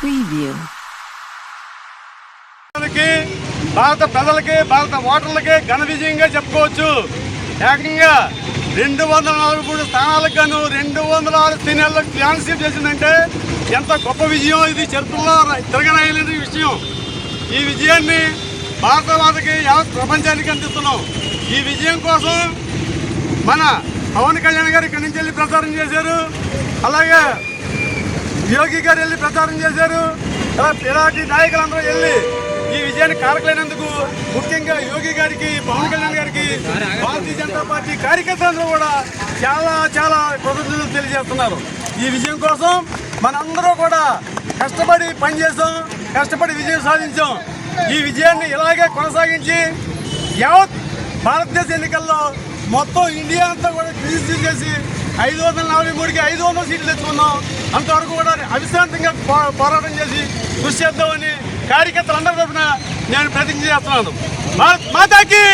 Preview. భారత ప్రజలకి భారత ఓటర్లకి ఘన విజయంగా చెప్పుకోవచ్చు. ఏకంగా రెండు వందల నలభై మూడు స్థానాలకు గాను రెండు వందల ఆరు సీనియర్లకు క్లాన్షిప్ చేసిందంటే ఎంత గొప్ప విజయం ఇది చరిత్రలో తిరగనాయలేని విషయం. ఈ విజయాన్ని భారత వాళ్ళకి యావత్ ప్రపంచానికి అందిస్తున్నాం. ఈ విజయం కోసం మన పవన్ కళ్యాణ్ గారు ఇక్కడి నుంచి వెళ్ళి ప్రచారం చేశారు. అలాగే యోగి గారు వెళ్ళి ప్రచారం చేశారు. ఇలాంటి నాయకులందరూ వెళ్ళి ఈ విజయాన్ని కారకలేనందుకు ముఖ్యంగా యోగి గారికి పవన్ కళ్యాణ్ గారికి భారతీయ జనతా పార్టీ కార్యకర్తలందరూ కూడా చాలా చాలా కృతజ్ఞతలు తెలియజేస్తున్నారు. ఈ విజయం కోసం మనందరూ కూడా కష్టపడి పనిచేసాం కష్టపడి విజయం సాధించాం. ఈ విజయాన్ని ఇలాగే కొనసాగించి యావత్ భారతదేశ ఎన్నికల్లో మొత్తం ఇండియా అంతా కూడా విజిట్ చేసి ఐదు వందల నలభై మూడుకి ఐదు వందల సీట్లు తెచ్చుకున్నాం. అంతవరకు కూడా అవిశ్రాంతంగా పో- పోరాటం చేసి కృషి చేద్దామని కార్యకర్తలందరి తరఫున నేను ప్రతిజ్ఞ చేస్తున్నాను. మాతాకి!